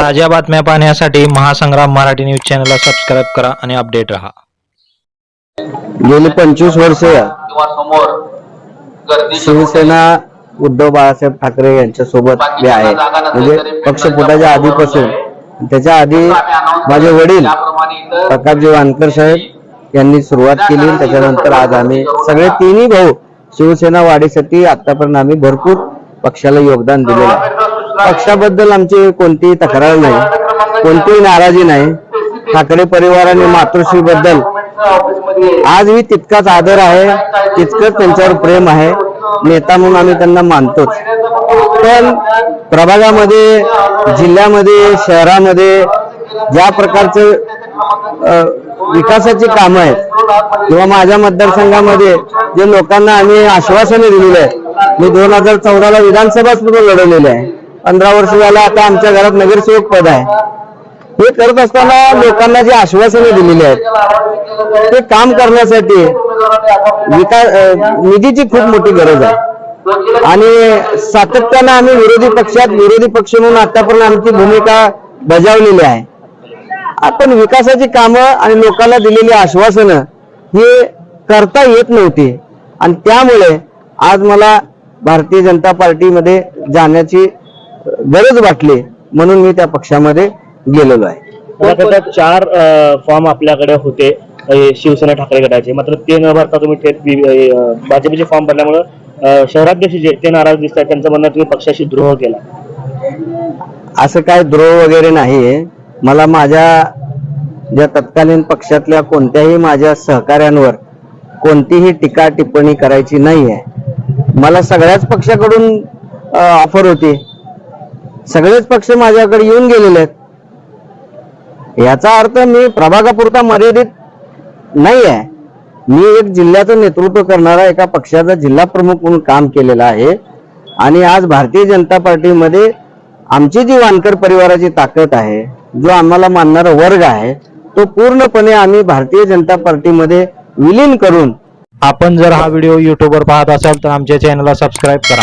ताज्या बातम्या पाहण्यासाठी महासंग्राम मराठी न्यूज चॅनलला सबस्क्राईब करा आणि अपडेट रहा. गेली पंचवीस वर्ष शिवसेना उद्धव बाळासाहेब ठाकरे यांच्या सोबत मी आहे म्हणजे पक्ष फुटाच्या आधीपासून त्याच्या आधी माझे वडील प्रकाशजी वानकर साहेब यांनी सुरुवात केली त्याच्यानंतर आज आम्ही सगळे तिन्ही भाऊ शिवसेना वाढीसाठी आतापर्यंत आम्ही भरपूर पक्षाला योगदान दिलेलं आहे. पक्षाबद्दल आमची कोणतीही तक्रार नाही. कोणतीही नाराजी नाही. ठाकरे परिवार आणि मातृश्री बद्दल आजही तितकाच आदर आहे तितकंच त्यांच्यावर प्रेम आहे नेता म्हणून आम्ही त्यांना मानतोच. पण प्रभागामध्ये जिल्ह्यामध्ये शहरामध्ये ज्या प्रकारचे विकासाची कामं आहेत किंवा माझ्या मतदारसंघामध्ये जे लोकांना आम्ही आश्वासने दिलेली आहेत मी दोन हजार चौदाला विधानसभा सुद्धा लढवलेली आहे. पंधरा वर्ष झालं आता आमच्या घरात नगरसेवक पद आहे. हे करत असताना लोकांना जी आश्वासने दिलेली आहेत ते काम करण्यासाठी विकास निधीची खूप मोठी गरज आहे. आणि सातत्यानं आम्ही विरोधी पक्षात विरोधी पक्ष म्हणून आतापर्यंत आमची भूमिका बजावलेली आहे. आपण विकासाची कामं आणि लोकांना दिलेली आश्वासनं हे करता येत नव्हती. आणि त्यामुळे आज मला भारतीय जनता पार्टीमध्ये जाण्याची गरज वाटली म्हणून मी त्या पक्षामध्ये गेलेलो आहे. चार फॉर्म आपल्याकडे होते शिवसेना ठाकरे गटाचे. मात्र ते न भरता तुम्ही थेट भाजपचे फॉर्म भरल्यामुळं शहराध्यक्ष जे ते नाराज दिसत आहेत त्यांचं म्हणणं आहे तुम्ही पक्षाशी द्रोह केला. असं काय द्रोह वगैरे नाहीये. मला माझ्या ज्या तत्कालीन पक्षातल्या कोणत्याही माझ्या सहकाऱ्यांवर कोणतीही टीका टिप्पणी करायची नाहीये. मला सगळ्याच पक्षाकडून ऑफर होती. सगळेच पक्ष माझ्याकडे येऊन गेलेले आहेत. याचा अर्थ मी प्रभागापुरता मर्यादित नाही आहे मी एक जिल्ह्याचं नेतृत्व करणारा एका पक्षाचा जिल्हा प्रमुख म्हणून काम केलेलं आहे. आणि आज भारतीय जनता पार्टीमध्ये आमची जी वानकर परिवाराची ताकद आहे जो आम्हाला मानणारा वर्ग आहे तो पूर्णपणे आम्ही भारतीय जनता पार्टीमध्ये विलीन करून आपण जर हा व्हिडिओ युट्यूबवर पाहत असाल तर आमच्या चॅनलला सबस्क्राईब करा.